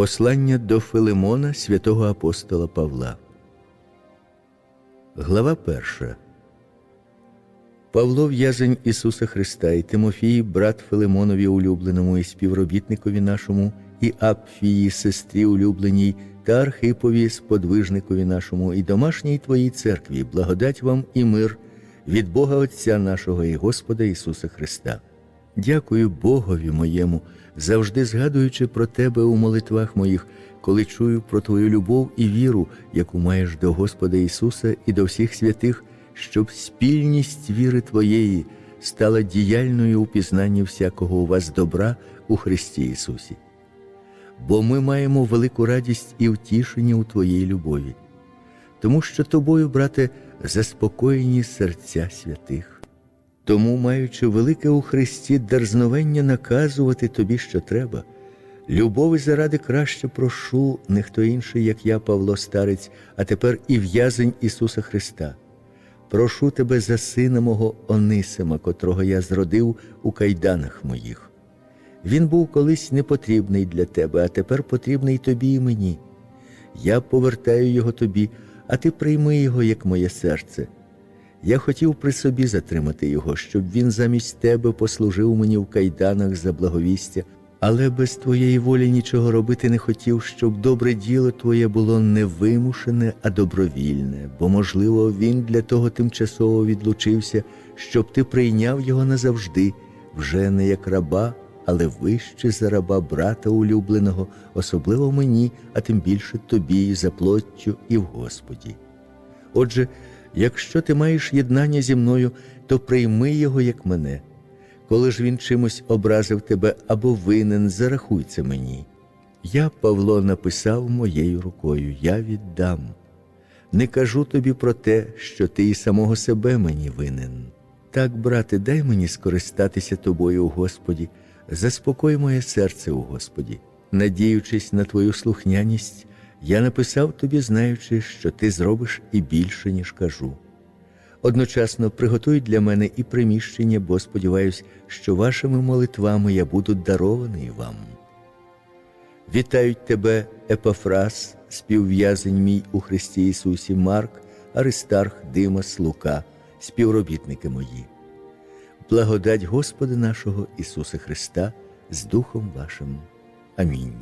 Послання до Филимона святого апостола Павла. Глава перша. Павло в'язень Ісуса Христа і Тимофій, брат Филимонові улюбленому і співробітникові нашому, і Апфії, сестрі улюбленій, та Архипові, сподвижникові нашому, і домашній Твоїй церкві, благодать вам і мир від Бога Отця нашого і Господа Ісуса Христа. Дякую Богові моєму, завжди згадуючи про Тебе у молитвах моїх, коли чую про Твою любов і віру, яку маєш до Господа Ісуса і до всіх святих, щоб спільність віри Твоєї стала діяльною у пізнанні всякого у вас добра у Христі Ісусі. Бо ми маємо велику радість і втішення у Твоїй любові, тому що тобою, брате, заспокоєні серця святих. Тому, маючи велике у Христі дерзновення наказувати тобі, що треба, любові заради краще прошу не хто інший, як я, Павло Старець, а тепер і в'язень Ісуса Христа. Прошу тебе за сина мого Онисима, котрого я зродив у кайданах моїх. Він був колись непотрібний для тебе, а тепер потрібний тобі і мені. Я повертаю його тобі, а ти прийми його, як моє серце. Я хотів при собі затримати його, щоб він замість тебе послужив мені в кайданах за благовістя, але без твоєї волі нічого робити не хотів, щоб добре діло твоє було не вимушене, а добровільне, бо, можливо, він для того тимчасово відлучився, щоб ти прийняв його назавжди, вже не як раба, але вище за раба брата улюбленого, особливо мені, а тим більше тобі, за плоттю і в Господі. Отже, якщо ти маєш єднання зі мною, то прийми його як мене. Коли ж він чимось образив тебе або винен, зарахуй це мені. Я, Павло, написав моєю рукою, я віддам. Не кажу тобі про те, що ти і самого себе мені винен. Так, брате, дай мені скористатися тобою у Господі, заспокой моє серце у Господі, надіючись на твою слухняність, я написав тобі, знаючи, що ти зробиш і більше, ніж кажу. Одночасно приготуй для мене і приміщення, бо сподіваюся, що вашими молитвами я буду дарований вам. Вітають тебе, Епафрас, співв'язень мій у Христі Ісусі, Марк, Аристарх, Димас, Лука, співробітники мої. Благодать Господа нашого Ісуса Христа з Духом вашим. Амінь.